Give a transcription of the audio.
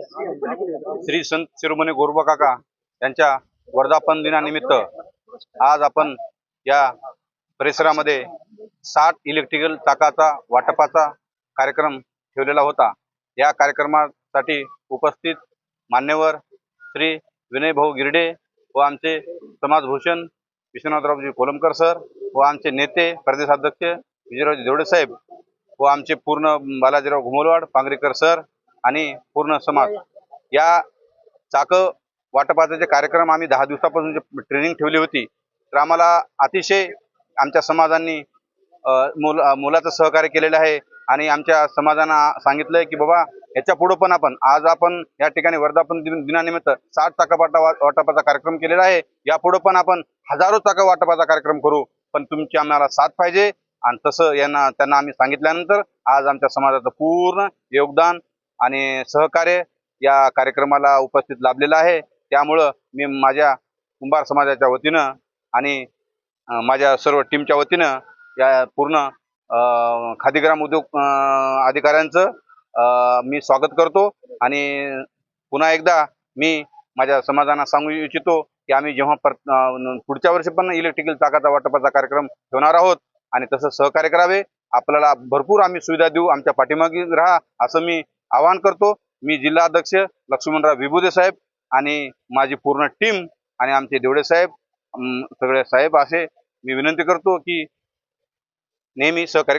श्री संत शिरोमणी गोरबा काका यांच्या वर्धापन दिनानिमित्त आज आपण या परिसरामध्ये साठ इलेक्ट्रिकल चाकाचा वाटपाचा कार्यक्रम ठेवलेला होता. या कार्यक्रमासाठी उपस्थित मान्यवर श्री विनय भाऊ गिरडे व आमचे समाजभूषण विश्वनाथरावजी कोलमकर सर व आमचे नेते प्रदेशाध्यक्ष विजयरावजी देवडे साहेब व आमचे पूर्ण बालाजीराव घुमलवाड पांगरेकर सर आणि पूर्ण समाज. या चाक वाटपाचा जे कार्यक्रम आम्ही दहा दिवसापासून जे ट्रेनिंग ठेवली होती तर आम्हाला अतिशय आमच्या समाजांनी मुल मुलाचं सहकार्य केलेलं आहे. आणि आमच्या समाजांना सांगितलंय की बाबा याच्या पुढं पण आपण आज आपण या ठिकाणी वर्धापन दिन दिनानिमित्त साठ चाक वाटा वाटपाचा कार्यक्रम केलेला आहे. यापुढं पण आपण हजारो चाका वाटपाचा कार्यक्रम करू. पण तुमची आम्हाला साथ पाहिजे. आणि तसं यांना त्यांना आम्ही सांगितल्यानंतर आज आमच्या समाजाचं पूर्ण योगदान आणि सहकार्य या कार्यक्रमाला उपस्थित लाभलेलं आहे. त्यामुळं मी माझ्या कुंभार समाजाच्या वतीनं आणि माझ्या सर्व टीमच्या वतीनं या पूर्ण खादीग्राम उद्योग अधिकाऱ्यांचं मी स्वागत करतो. आणि पुन्हा एकदा मी माझ्या समाजांना सांगू इच्छितो की आम्ही जेव्हा पर पुढच्या वर्षी पण इलेक्ट्रिकल चाकाचा वाटपाचा कार्यक्रम ठेवणार आहोत आणि तसं सहकार्य करावे. आपल्याला भरपूर आम्ही सुविधा देऊ आमच्या पाठीमागे राहा असं मी आवाहन करतो. मी जिल्हाध्यक्ष लक्ष्मणराव विभुदे साहेब आणि माझी पूर्ण टीम आणि आमचे देवडे साहेब सगळे साहेब असे मी विनंती करतो की नेहमी सहकार्य करा.